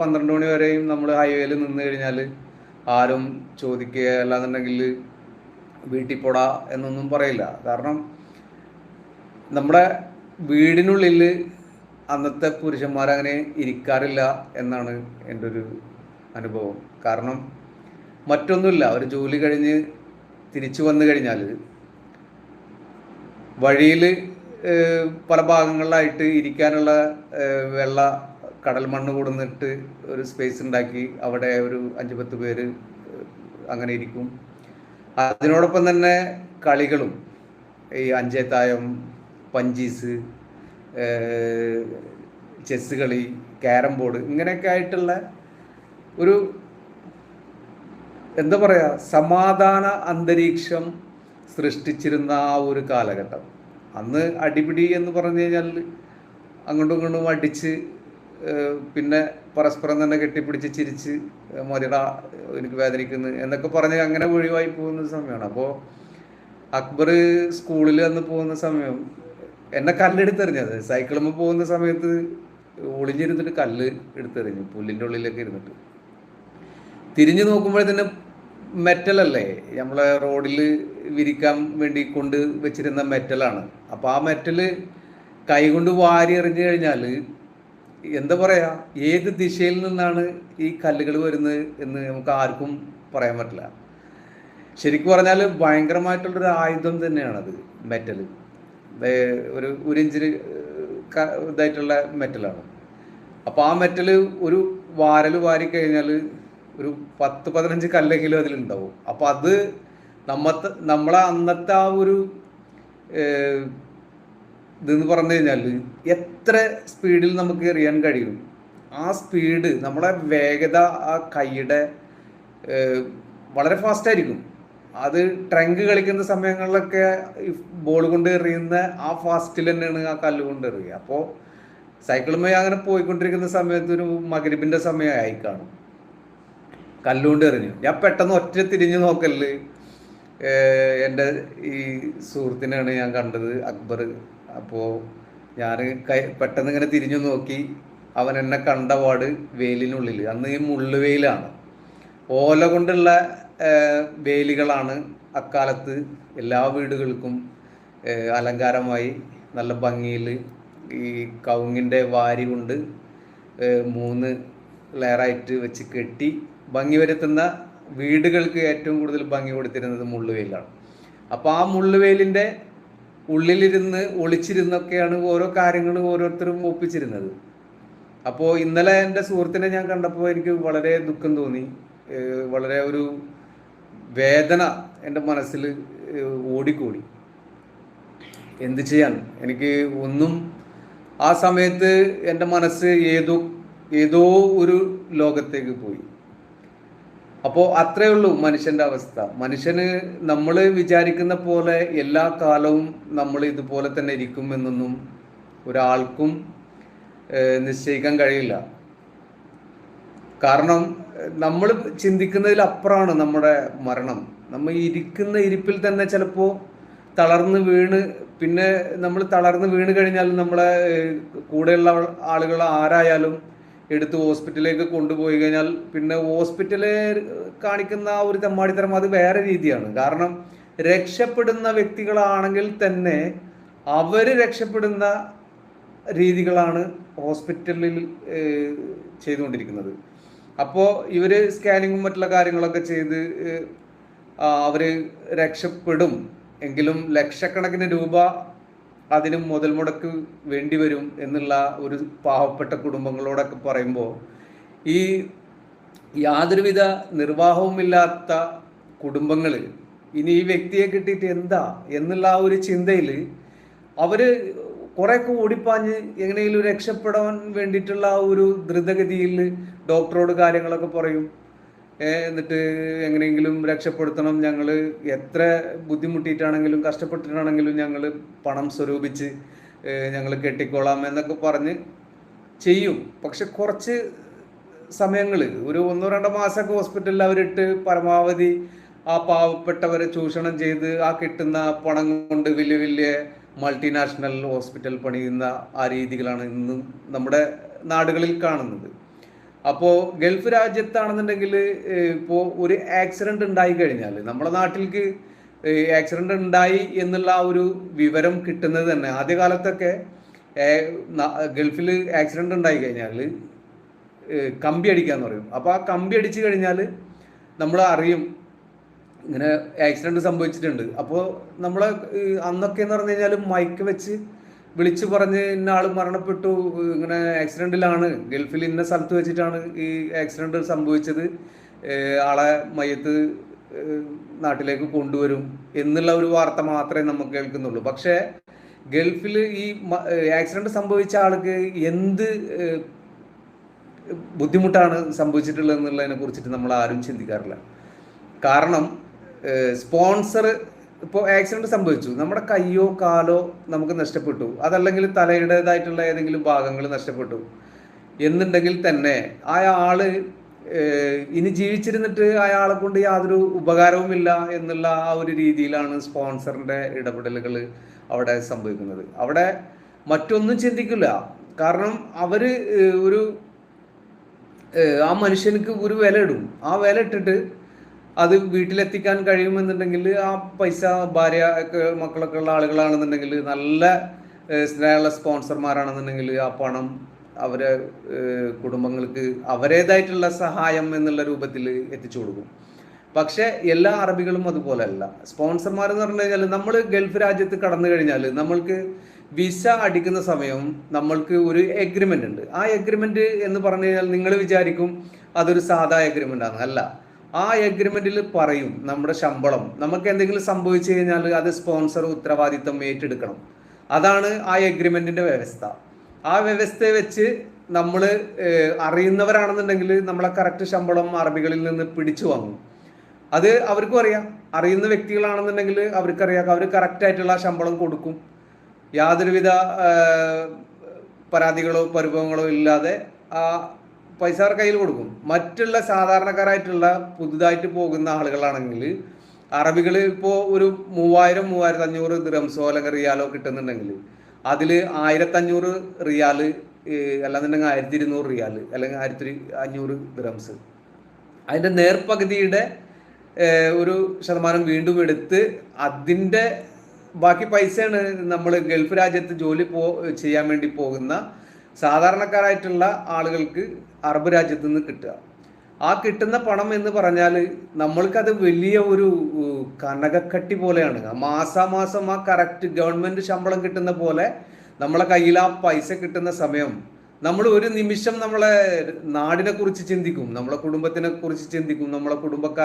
പന്ത്രണ്ട് മണി വരെയും നമ്മൾ ഹൈവേയിൽ നിന്ന് കഴിഞ്ഞാൽ ആരും ചോദിക്കുക അല്ലാന്നുണ്ടെങ്കിൽ വീട്ടിൽ പോടാ എന്നൊന്നും പറയില്ല. കാരണം നമ്മുടെ വീടിനുള്ളിൽ അന്നത്തെ പുരുഷന്മാരങ്ങനെ ഇരിക്കാറില്ല എന്നാണ് എന്റെ ഒരു അനുഭവം. കാരണം മറ്റൊന്നുമില്ല. ഒരു ജോലി കഴിഞ്ഞ് തിരിച്ചു വന്നു കഴിഞ്ഞാൽ വഴിയിൽ പല ഭാഗങ്ങളിലായിട്ട് ഇരിക്കാനുള്ള വെള്ള കടൽ മണ്ണ് കൊടുന്നിട്ട് ഒരു സ്പേസ് ഉണ്ടാക്കി അവിടെ ഒരു അഞ്ച് പത്ത് പേര് അങ്ങനെ ഇരിക്കും. അതിനോടൊപ്പം തന്നെ കളികളും. ഈ അഞ്ചേത്തായം പഞ്ചീസ് ചെസ് കളി ക്യാരം ബോർഡ് ഇങ്ങനെയൊക്കെ ആയിട്ടുള്ള ഒരു എന്താ പറയുക സമാധാന അന്തരീക്ഷം സൃഷ്ടിച്ചിരുന്ന ആ ഒരു കാലഘട്ടം. അന്ന് അടിപിടി എന്ന് പറഞ്ഞു കഴിഞ്ഞാൽ അങ്ങോട്ടും ഇങ്ങോട്ടും അടിച്ച് പിന്നെ പരസ്പരം തന്നെ കെട്ടിപ്പിടിച്ച് ചിരിച്ച് മതിടാ എനിക്ക് വേദനിക്കുന്നു എന്നൊക്കെ പറഞ്ഞ് അങ്ങനെ ഒഴിവായി പോകുന്ന സമയമാണ്. അപ്പോൾ അക്ബർ സ്കൂളിൽ അന്ന് പോകുന്ന സമയം എന്നെ കല്ലെടുത്തെറിഞ്ഞത്. സൈക്കിളുമ്പോൾ പോകുന്ന സമയത്ത് ഒളിഞ്ഞിരുന്നിട്ട് കല്ല് എടുത്തെറിഞ്ഞു പുല്ലിന്റെ ഉള്ളിലൊക്കെ ഇരുന്നിട്ട്. തിരിഞ്ഞു നോക്കുമ്പോഴത്തേന് മെറ്റലല്ലേ നമ്മളെ റോഡിൽ വിരിക്കാൻ വേണ്ടി കൊണ്ട് വെച്ചിരുന്ന മെറ്റലാണ്. അപ്പോൾ ആ മെറ്റൽ കൈകൊണ്ട് വാരി എറിഞ്ഞു കഴിഞ്ഞാൽ എന്താ പറയാ ഏത് ദിശയിൽ നിന്നാണ് ഈ കല്ലുകൾ വരുന്നത് എന്ന് നമുക്ക് ആർക്കും പറയാൻ പറ്റില്ല. ശരിക്കും പറഞ്ഞാൽ ഭയങ്കരമായിട്ടുള്ളൊരു ആയുധം തന്നെയാണത് മെറ്റൽ ഒരു ഒരു ഇഞ്ചിന് ഇതായിട്ടുള്ള മെറ്റലാണ്. അപ്പോൾ ആ മെറ്റൽ ഒരു വാരൽ വാരി കഴിഞ്ഞാൽ ഒരു പത്ത് പതിനഞ്ച് കല്ലെങ്കിലും അതിലുണ്ടാവും. അപ്പോൾ അത് നമ്മത്തെ നമ്മളെ അന്നത്തെ ആ ഒരു ഇതെന്ന് പറഞ്ഞു കഴിഞ്ഞാൽ എത്ര സ്പീഡിൽ നമുക്ക് എറിയാൻ കഴിയും? ആ സ്പീഡ് നമ്മളെ വേഗത ആ കൈയുടെ വളരെ ഫാസ്റ്റ് ആയിരിക്കും. അത് ട്രങ്ക് കളിക്കുന്ന സമയങ്ങളിലൊക്കെ ബോൾ കൊണ്ട് എറിയുന്ന ആ ഫാസ്റ്റിൽ തന്നെയാണ് ആ കല്ല് കൊണ്ട് എറിയുക. അപ്പോൾ സൈക്കിളുമായി അങ്ങനെ പോയിക്കൊണ്ടിരിക്കുന്ന സമയത്ത് ഒരു മകരിബിന്റെ സമയമായി കാണും. കല്ലുകൊണ്ട് എറിഞ്ഞു. ഞാൻ പെട്ടെന്ന് ഒറ്റ തിരിഞ്ഞു നോക്കൽ എന്റെ ഈ സുഹൃത്തിനെയാണ് ഞാൻ കണ്ടത് അക്ബർ. അപ്പോൾ ഞാൻ പെട്ടെന്ന് ഇങ്ങനെ തിരിഞ്ഞു നോക്കി. അവൻ എന്നെ കണ്ട പാട് വെയിലിനുള്ളിൽ. അന്ന് ഈ മുള്ളുവെയിലാണ് ഓല കൊണ്ടുള്ള വേലികളാണ് അക്കാലത്ത് എല്ലാ വീടുകൾക്കും അലങ്കാരമായി നല്ല ഭംഗിയിൽ ഈ കവുങ്ങിന്റെ വാരി കൊണ്ട് മൂന്ന് ലെയറായിട്ട് വെച്ച് കെട്ടി ഭംഗി വരുത്തുന്ന വീടുകൾക്ക് ഏറ്റവും കൂടുതൽ ഭംഗി കൊടുത്തിരുന്നത് മുള്ളുവെയിലാണ് അപ്പോൾ ആ മുള്ളുവെയിലിന്റെ ഉള്ളിലിരുന്ന് ഒളിച്ചിരുന്നൊക്കെയാണ് ഓരോ കാര്യങ്ങളും ഓരോരുത്തരും ഒപ്പിച്ചിരുന്നത്. അപ്പോൾ ഇന്നലെ എന്റെ സുഹൃത്തിനെ ഞാൻ കണ്ടപ്പോൾ എനിക്ക് വളരെ ദുഃഖം തോന്നി. വളരെ ഒരു വേദന എന്റെ മനസ്സിൽ ഓടിക്കൂടി. എന്ത് ചെയ്യാൻ? എനിക്ക് ഒന്നും ആ സമയത്ത് എന്റെ മനസ്സ് ഏതോ ഏതോ ഒരു ലോകത്തേക്ക് പോയി. അപ്പോൾ അത്രേ ഉള്ളൂ മനുഷ്യന്റെ അവസ്ഥ. മനുഷ്യന് നമ്മൾ വിചാരിക്കുന്ന പോലെ എല്ലാ കാലവും നമ്മൾ ഇതുപോലെ തന്നെ ഇരിക്കും എന്നൊന്നും ഒരാൾക്കും നിശ്ചയിക്കാൻ കഴിയില്ല. കാരണം നമ്മൾ ചിന്തിക്കുന്നതിൽ ചിന്തിക്കുന്നതിലപ്പുറമാണ് നമ്മുടെ മരണം. നമ്മൾ ഇരിക്കുന്ന ഇരിപ്പിൽ തന്നെ ചിലപ്പോൾ തളർന്ന് വീണ് പിന്നെ നമ്മൾ തളർന്ന് വീണ് കഴിഞ്ഞാൽ നമ്മളെ കൂടെയുള്ള ആളുകൾ ആരായാലും എടുത്ത് ഹോസ്പിറ്റലിലേക്ക് കൊണ്ടുപോയി കഴിഞ്ഞാൽ പിന്നെ ഹോസ്പിറ്റലിൽ കാണിക്കുന്ന ആ ഒരു തെമ്മാടിത്തരം അത് വേറെ രീതിയാണ്. കാരണം രക്ഷപ്പെടുന്ന വ്യക്തികളാണെങ്കിൽ തന്നെ അവർ രക്ഷപ്പെടുന്ന രീതികളാണ് ഹോസ്പിറ്റലിൽ ചെയ്തുകൊണ്ടിരിക്കുന്നത്. അപ്പോൾ ഇവർ സ്കാനിങ്ങും മറ്റുള്ള കാര്യങ്ങളൊക്കെ ചെയ്ത് അവർ രക്ഷപ്പെടും. എങ്കിലും ലക്ഷക്കണക്കിന് രൂപ അതിന് മുതൽ മുടക്ക് വേണ്ടി വരും എന്നുള്ള ഒരു പാവപ്പെട്ട കുടുംബങ്ങളോടൊക്കെ പറയുമ്പോൾ ഈ യാതൊരുവിധ നിർവാഹവുമില്ലാത്ത കുടുംബങ്ങൾ ഇനി ഈ വ്യക്തിയെ കിട്ടിയിട്ട് എന്താ എന്നുള്ള ആ ഒരു ചിന്തയിൽ അവർ കുറേയൊക്കെ ഓടിപ്പാഞ്ഞ് എങ്ങനെയെങ്കിലും രക്ഷപ്പെടാൻ വേണ്ടിയിട്ടുള്ള ആ ഒരു ദ്രുതഗതിയിൽ ഡോക്ടറോട് കാര്യങ്ങളൊക്കെ പറയും. എന്നിട്ട് എങ്ങനെയെങ്കിലും രക്ഷപ്പെടുത്തണം. ഞങ്ങൾ എത്ര ബുദ്ധിമുട്ടിയിട്ടാണെങ്കിലും കഷ്ടപ്പെട്ടിട്ടാണെങ്കിലും ഞങ്ങൾ പണം സ്വരൂപിച്ച് ഞങ്ങൾ കെട്ടിക്കോളാം എന്നൊക്കെ പറഞ്ഞ് ചെയ്യും. പക്ഷെ കുറച്ച് സമയങ്ങൾ ഒരു ഒന്നോ രണ്ടോ മാസമൊക്കെ ഹോസ്പിറ്റലിൽ അവരിട്ട് പരമാവധി ആ പാവപ്പെട്ടവരെ ചൂഷണം ചെയ്ത് ആ കിട്ടുന്ന പണം കൊണ്ട് വലിയ വലിയ മൾട്ടിനാഷണൽ ഹോസ്പിറ്റൽ പണിയുന്ന ആ രീതികളാണ് ഇന്നും നമ്മുടെ നാടുകളിൽ കാണുന്നത്. അപ്പോൾ ഗൾഫ് രാജ്യത്താണെന്നുണ്ടെങ്കിൽ ഇപ്പോൾ ഒരു ആക്സിഡന്റ് ഉണ്ടായി കഴിഞ്ഞാൽ നമ്മുടെ നാട്ടിലേക്ക് ആക്സിഡന്റ് ഉണ്ടായി എന്നുള്ള ഒരു വിവരം കിട്ടുന്നത് തന്നെ. ആദ്യകാലത്തൊക്കെ ഗൾഫിൽ ആക്സിഡന്റ് ഉണ്ടായി കഴിഞ്ഞാൽ കമ്പി അടിക്കാന്ന് പറയും. അപ്പോൾ ആ കമ്പി അടിച്ചു കഴിഞ്ഞാൽ നമ്മൾ അറിയും ഇങ്ങനെ ആക്സിഡന്റ് സംഭവിച്ചിട്ടുണ്ട്. അപ്പോൾ നമ്മളെ അന്നൊക്കെ എന്ന് പറഞ്ഞു കഴിഞ്ഞാൽ മയക്ക് വെച്ച് വിളിച്ചു പറഞ്ഞ് ഇന്ന ആൾ മരണപ്പെട്ടു ഇങ്ങനെ ആക്സിഡന്റിലാണ് ഗൾഫിൽ ഇന്ന സ്ഥലത്ത് വെച്ചിട്ടാണ് ഈ ആക്സിഡന്റ് സംഭവിച്ചത്. ആളെ മയത്ത് നാട്ടിലേക്ക് കൊണ്ടുവരും എന്നുള്ള ഒരു വാർത്ത മാത്രമേ നമുക്ക് കേൾക്കുന്നുള്ളൂ. പക്ഷേ ഗൾഫിൽ ഈ ആക്സിഡന്റ് സംഭവിച്ച ആൾക്ക് എന്ത് ബുദ്ധിമുട്ടാണ് സംഭവിച്ചിട്ടുള്ളത് എന്നുള്ളതിനെ കുറിച്ചിട്ട് നമ്മൾ ആരും ചിന്തിക്കാറില്ല. കാരണം സ്പോൺസർ ഇപ്പോൾ ആക്സിഡന്റ് സംഭവിച്ചു. നമ്മുടെ കയ്യോ കാലോ നമുക്ക് നഷ്ടപ്പെട്ടു. അതല്ലെങ്കിൽ തലയുടേതായിട്ടുള്ള ഏതെങ്കിലും ഭാഗങ്ങൾ നഷ്ടപ്പെട്ടു. എന്നുണ്ടെങ്കിൽ തന്നെ ആൾ ഇനി ജീവിച്ചിരുന്നിട്ട് അയാളെ കൊണ്ട് യാതൊരു ഉപകാരവുമില്ല എന്നുള്ള ആ ഒരു രീതിയിലാണ് സ്പോൺസറിന്റെ ഇടപെടലുകൾ അവിടെ സംഭവിക്കുന്നത്. അവിടെ മറ്റൊന്നും ചിന്തിക്കില്ല. കാരണം അവർ ഒരു ആ മനുഷ്യനക്ക് ഒരു വില ഇടും. ആ വില ഇട്ടിട്ട് അത് വീട്ടിലെത്തിക്കാൻ കഴിയുമെന്നുണ്ടെങ്കിൽ ആ പൈസ ഭാര്യ മക്കളൊക്കെ ഉള്ള ആളുകളാണെന്നുണ്ടെങ്കിൽ നല്ല സ്നേഹമുള്ള സ്പോൺസർമാരാണെന്നുണ്ടെങ്കിൽ ആ പണം അവരെ കുടുംബങ്ങൾക്ക് അവരേതായിട്ടുള്ള സഹായം എന്നുള്ള രൂപത്തിൽ എത്തിച്ചു കൊടുക്കും. പക്ഷെ എല്ലാ അറബികളും അതുപോലെ അല്ല സ്പോൺസർമാർ എന്ന് പറഞ്ഞു കഴിഞ്ഞാൽ നമ്മൾ ഗൾഫ് രാജ്യത്ത് കടന്നു കഴിഞ്ഞാൽ നമ്മൾക്ക് വിസ അടിക്കുന്ന സമയം നമ്മൾക്ക് ഒരു എഗ്രിമെന്റ് ഉണ്ട്. ആ എഗ്രിമെന്റ് എന്ന് പറഞ്ഞു കഴിഞ്ഞാൽ നിങ്ങൾ വിചാരിക്കും അതൊരു സാധാ എഗ്രിമെന്റ് ആണ്. അല്ല. ആ എഗ്രിമെന്റിൽ പറയും നമ്മുടെ ശമ്പളം. നമുക്ക് എന്തെങ്കിലും സംഭവിച്ചു കഴിഞ്ഞാൽ അത് സ്പോൺസർ ഉത്തരവാദിത്തം ഏറ്റെടുക്കണം. അതാണ് ആ എഗ്രിമെന്റിന്റെ വ്യവസ്ഥ. ആ വ്യവസ്ഥയെ വെച്ച് നമ്മൾ അറിയുന്നവരാണെന്നുണ്ടെങ്കിൽ നമ്മളെ കറക്റ്റ് ശമ്പളം അറബികളിൽ നിന്ന് പിടിച്ചു വാങ്ങും. അത് അവർക്കും അറിയാം. അറിയുന്ന വ്യക്തികളാണെന്നുണ്ടെങ്കിൽ അവർക്കറിയാം. അവർ കറക്റ്റ് ആയിട്ടുള്ള ശമ്പളം കൊടുക്കും. യാതൊരുവിധ പരാതികളോ പരിഭവങ്ങളോ ഇല്ലാതെ ആ പൈസ അവർ കയ്യിൽ കൊടുക്കും. മറ്റുള്ള സാധാരണക്കാരായിട്ടുള്ള പുതുതായിട്ട് പോകുന്ന ആളുകളാണെങ്കിൽ അറബികൾ ഇപ്പോൾ ഒരു മൂവായിരം മൂവായിരത്തി അഞ്ഞൂറ് ദിറംസോ അല്ലെങ്കിൽ റിയാലോ കിട്ടുന്നുണ്ടെങ്കിൽ അതിൽ ആയിരത്തഞ്ഞൂറ് ഏഹ്, അല്ലാന്നുണ്ടെങ്കിൽ ആയിരത്തി ഇരുന്നൂറ് റിയാൽ അല്ലെങ്കിൽ ആയിരത്തി അഞ്ഞൂറ് ദിറംസ് അതിന്റെ നേർപകുതിയുടെ ഒരു ശതമാനം വീണ്ടും എടുത്ത് അതിന്റെ ബാക്കി പൈസയാണ് നമ്മൾ ഗൾഫ് രാജ്യത്ത് ജോലി പോ ചെയ്യാൻ വേണ്ടി പോകുന്ന സാധാരണക്കാരായിട്ടുള്ള ആളുകൾക്ക് അറബ് രാജ്യത്തു നിന്ന് കിട്ടുക. ആ കിട്ടുന്ന പണം എന്ന് പറഞ്ഞാൽ നമ്മൾക്കത് വലിയ ഒരു കനകക്കട്ടി പോലെയാണ്. മാസാമാസം ആ കറക്റ്റ് ഗവൺമെന്റ് ശമ്പളം കിട്ടുന്ന പോലെ നമ്മളെ കയ്യിൽ ആ പൈസ കിട്ടുന്ന സമയം നമ്മൾ ഒരു നിമിഷം നമ്മളെ നാടിനെ കുറിച്ച് ചിന്തിക്കും നമ്മളെ കുടുംബത്തിനെ കുറിച്ച് ചിന്തിക്കും നമ്മളെ കുടുംബക്കാർ